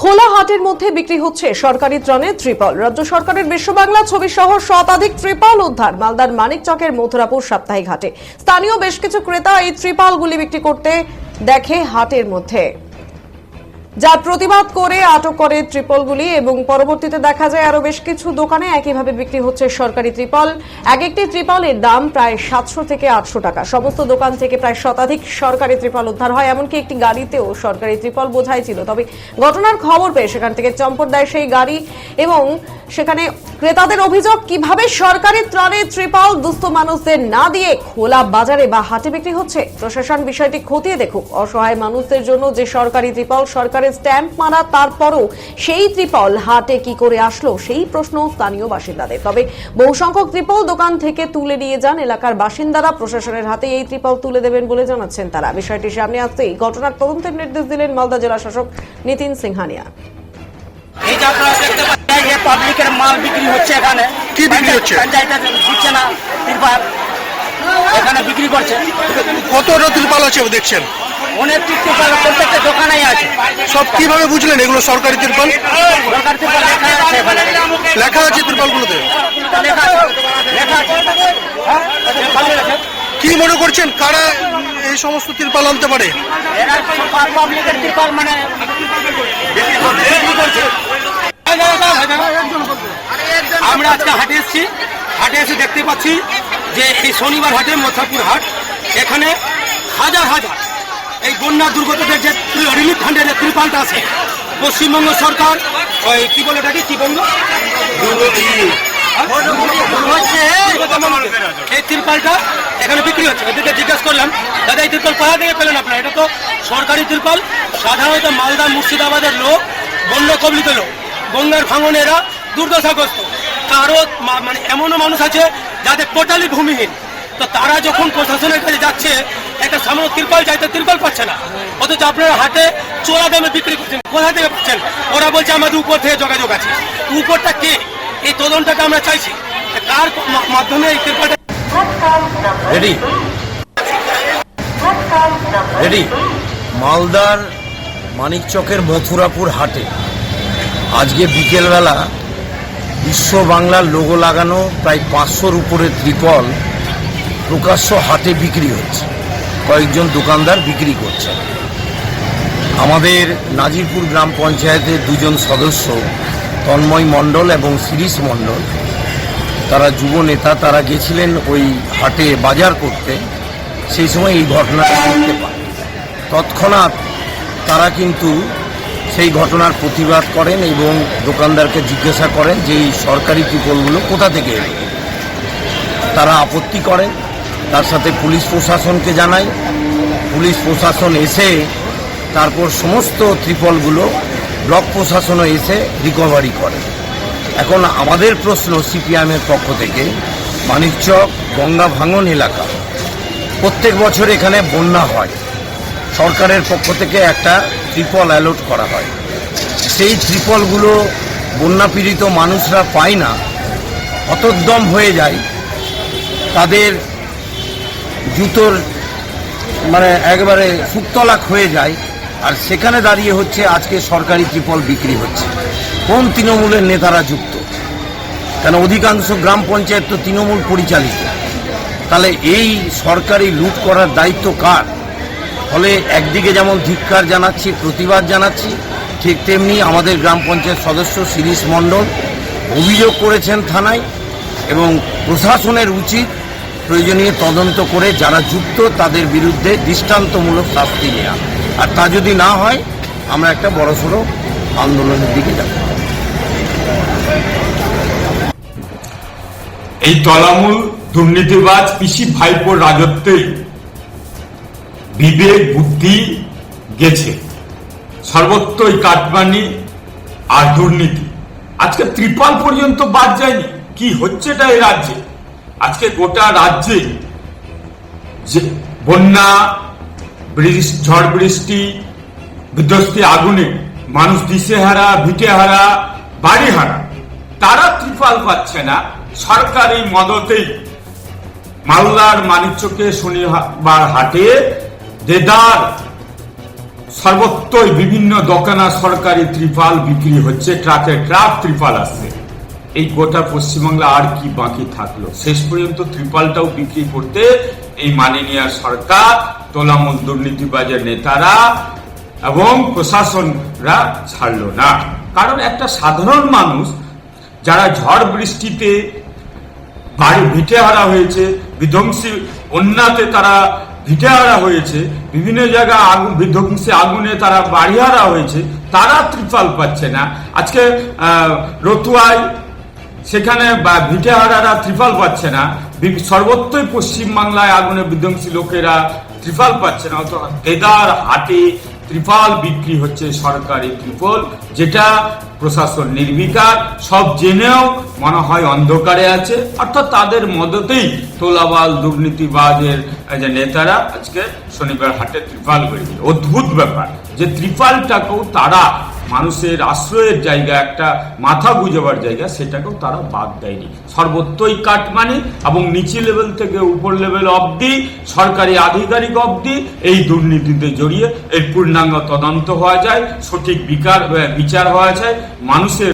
খোলা হাটের মধ্যে বিক্রি হচ্ছে সরকারি ত্রাণে ত্রিপল। রাজ্য সরকারের বিশ্ববাংলা ছবি সহ শতাধিক ত্রিপল উদ্ধার, মালদার মানিক চকের মথুরাপুর সাপ্তাহিক হাটে। স্থানীয় বেশ কিছু ক্রেতা এই ত্রিপলগুলি বিক্রি করতে দেখে হাটের মধ্যে। যার প্রতিবাদ করে আটক করে ত্রিপলগুলি এবং পরবর্তীতে দেখা যায় আরও বেশ কিছু দোকানে একইভাবে বিক্রি হচ্ছে সরকারি ত্রিপল। এক একটি ত্রিপলের দাম প্রায় সাতশো থেকে আটশো টাকা। সমস্ত দোকান থেকে প্রায় শতাধিক সরকারি ত্রিপল উদ্ধার হয়, এমনকি একটি গাড়িতেও সরকারি ত্রিপল বোঝাই ছিল। তবে ঘটনার খবর পেয়ে সেখান থেকে চম্পট দেয় সেই গাড়ি এবং সেখানে ক্রেতাদের অভিযোগ, কীভাবে সরকারি ত্রাণে ত্রিপল দুস্থ মানুষদের না দিয়ে খোলা বাজারে বা হাটে বিক্রি হচ্ছে? প্রশাসন বিষয়টি খতিয়ে দেখুক। অসহায় মানুষদের জন্য যে সরকারি ত্রিপল সরকারের স্ট্যাম্প মারা তারপরও সেই ত্রিপল হাটে কি করে আসলো সেই প্রশ্ন স্থানীয় বাসিন্দাদের। তবে বহু সংখ্যক ত্রিপল দোকান থেকে তুলে নিয়ে যান এলাকার বাসিন্দারা। প্রশাসনের হাতে এই ত্রিপল তুলে দেবেন বলে জানাচ্ছেন তারা। বিষয়টি সামনে আসতেই ঘটনার তদন্তের নির্দেশ দিলেন মালদা জেলা শাসক নিতিন সিংহানিয়া। এই যে আপনারা দেখতে পাচ্ছেন যে পাবলিকের মাল বিক্রি হচ্ছে এখানে। কি বিক্রি হচ্ছে? পঞ্চায়েত দিচ্ছে না তিরপাল এখানে বিক্রি করছে। কত তিরপাল আছে দেখছেন? অনেক তিরপাল প্রত্যেকটা দোকানেই আছে। সব কীভাবে বুঝলেন এগুলো সরকারি তিরপাল? সরকার তিরপাল লেখা আছে এখানে। লেখা আছে তিরপালগুলোতে? লেখা আছে। লেখা আছে। হ্যাঁ? কি মনে করছেন কারা এই সমস্ত তিরপাল আনতে পারে? এরা সব পাবলিকের তিরপাল মানে? বিক্রি করছে আমরা আজকে হাটে এসেছি। হাটে এসে দেখতে পাচ্ছি যে এই শনিবার হাটে মথাপুর হাট। এখানে হাজার হাজার এই বন্যা দুর্গতদের যে রিলিফ ফান্ডের যে ত্রিপালটা আছে, পশ্চিমবঙ্গ সরকার, ওই কি বলে এটাকে কি বলল? এই তিরপালটা এখানে বিক্রি হচ্ছে। এদেরকে জিজ্ঞেস করলাম, দাদা, এই তিরপাল কোথা থেকে পেলেন আপনারা? এটা তো সরকারি তিরপাল, সাধারণত মালদা মুর্শিদাবাদের লোক বন্য কবলিত লোক। গঙ্গার ভাঙনেরা দুর্দশাগ্রস্ত। কারও মানে এমনও মানুষ আছে যাদের টোটালি ভূমিহীন। তো তারা যখন প্রশাসনের কাছে যাচ্ছে একটা সামান্য তিরপাল চাইতে তিরপাল পাচ্ছে না। অথচ আপনারা হাটে চোরা দামে বিক্রি করছেন, কোথা থেকে পাচ্ছেন? ওরা বলছে আমাদের উপর থেকে যোগাযোগ আছে। উপরটা কে? এই তদন্তটা আমরা চাইছি। কার মাধ্যমে এই তিরপালটা রেডি? রেডি? মালদার মানিকচকের মথুরাপুর হাটে আজকে বিকেলবেলা বিশ্ব বাংলার লোগো লাগানো প্রায় পাঁচশোর উপরে ত্রিপল প্রকাশ্য হাটে বিক্রি হচ্ছে। কয়েকজন দোকানদার বিক্রি করছে। আমাদের নাজিরপুর গ্রাম পঞ্চায়েতের দুজন সদস্য তন্ময় মণ্ডল এবং শিরিষ মণ্ডল, তারা যুব নেতা, তারা গেছিলেন ওই হাটে বাজার করতে। সেই সময় এই ঘটনাটা দেখতে পান তৎক্ষণাৎ তারা কিন্তু সেই ঘটনার প্রতিবাদ করেন এবং দোকানদারকে জিজ্ঞাসা করেন যে এই সরকারি ত্রিপলগুলো কোথা থেকে তারা আপত্তি করেন। তার সাথে পুলিশ প্রশাসনকে জানায় পুলিশ প্রশাসন এসে তারপর সমস্ত ত্রিপলগুলো ব্লক প্রশাসনও এসে রিকভারি করে। এখন আমাদের প্রশ্ন সিপিএমের পক্ষ থেকে মানিকচক গঙ্গা ভাঙন এলাকা, প্রত্যেক বছর এখানে বন্যা হয়। সরকারের পক্ষ থেকে একটা ত্রিপল অ্যালট করা হয়। সেই ত্রিপলগুলো বন্যা পীড়িত মানুষরা পায় না হতোদ্যম হয়ে যায়। তাদের জুতোর মানে একবারে সুক্তলাক হয়ে যায়, আর সেখানে দাঁড়িয়ে হচ্ছে আজকে সরকারি ত্রিপল বিক্রি হচ্ছে। কোন তৃণমূলের নেতারা যুক্ত? কেন অধিকাংশ গ্রাম পঞ্চায়েত তো তৃণমূল পরিচালিত। তাহলে এই সরকারি লুট করার দায়িত্ব কার? ফলে একদিকে যেমন ধিক্কার জানাচ্ছি, প্রতিবাদ জানাচ্ছি, ঠিক তেমনি আমাদের গ্রাম পঞ্চায়েত সদস্য শিরিষ মণ্ডল অভিযোগ করেছেন থানায় এবং প্রশাসনের উচিত প্রয়োজনীয় তদন্ত করে যারা যুক্ত তাদের বিরুদ্ধে দৃষ্টান্তমূলক শাস্তি নেওয়া আর তা যদি না হয়, আমরা একটা বড়সড় আন্দোলনের দিকে যাব। এই তলামূল দুর্নীতিবাজ পিসি ভাইপোর রাজত্বে বিবেক, বুদ্ধি গেছে। সর্বত্রই কাটমানি আর দুর্নীতি। আজকে ত্রিপাল পর্যন্ত বাদ যায়নি। কি হচ্ছে এটা এই রাজ্যে? আজকে গোটা রাজ্যে যে বন্যা ঝড় বৃষ্টি, বিধ্বস্তি আগুনে মানুষ দিশেহারা, ভিটেহারা, বাড়িহারা, তারা ত্রিপাল পাচ্ছে না। সরকারি মদতেই মালদার মানিকচকে শনিবার হাটে দেদার সর্বত্রই বিভিন্ন দোকানা সরকারি ত্রিপাল বিক্রি হচ্ছে, ট্রাকে ট্রাক ত্রিপাল আসছে। এই গোটা পশ্চিমবাংলা আর কি বাকি থাকল? শেষ পর্যন্ত ত্রিপালটাও বিক্রি করতে এই মাননীয় সরকার, তোলামূল দুর্নীতিবাজের নেতারা এবং প্রশাসনরা ছাড়লো না। কারণ একটা সাধারণ মানুষ যারা ঝড় বৃষ্টিতে বাড়ি ভিটে হারা হয়েছে, বিধ্বংসী বন্যাতে তারা ভিটে হারা হয়েছে, বিভিন্ন জায়গায় আগুন, বিধ্বংসী আগুনে তারা বাড়ি হারা হয়েছে, তারা ত্রিপাল পাচ্ছে না। আজকে রতুয়ায় সেখানে বা ভিটে হারারা ত্রিপাল পাচ্ছে না। সর্বত্রই পশ্চিমবাংলায় আগুনে বিধ্বংসী লোকেরা ত্রিপাল পাচ্ছে না। অত দেদার হাটে ত্রিপাল বিক্রি হচ্ছে সরকারি ত্রিপল যেটা প্রশাসন নির্বিকার, সব জেনেও মনে হয় অন্ধকারে আছে। অর্থাৎ তাদের মদতেই তোলাবাল দুর্নীতিবাজের যে নেতারা আজকে শনিবার হাটে ত্রিপাল করে দিল অদ্ভুত ব্যাপার। যে ত্রিপালটাকেও তারা মানুষের আশ্রয়ের জায়গা, একটা মাথা গুজবার জায়গা, সেটাকেও তারা বাদ দেয়নি। সর্বত্রই কাট মানে এবং নিচে লেভেল থেকে উপর লেভেল অবধি, সরকারি আধিকারিক অবধি এই দুর্নীতিতে জড়িয়ে এর পূর্ণাঙ্গ তদন্ত হওয়া যায়, সঠিক বিকার বিচার হওয়া যায়, মানুষের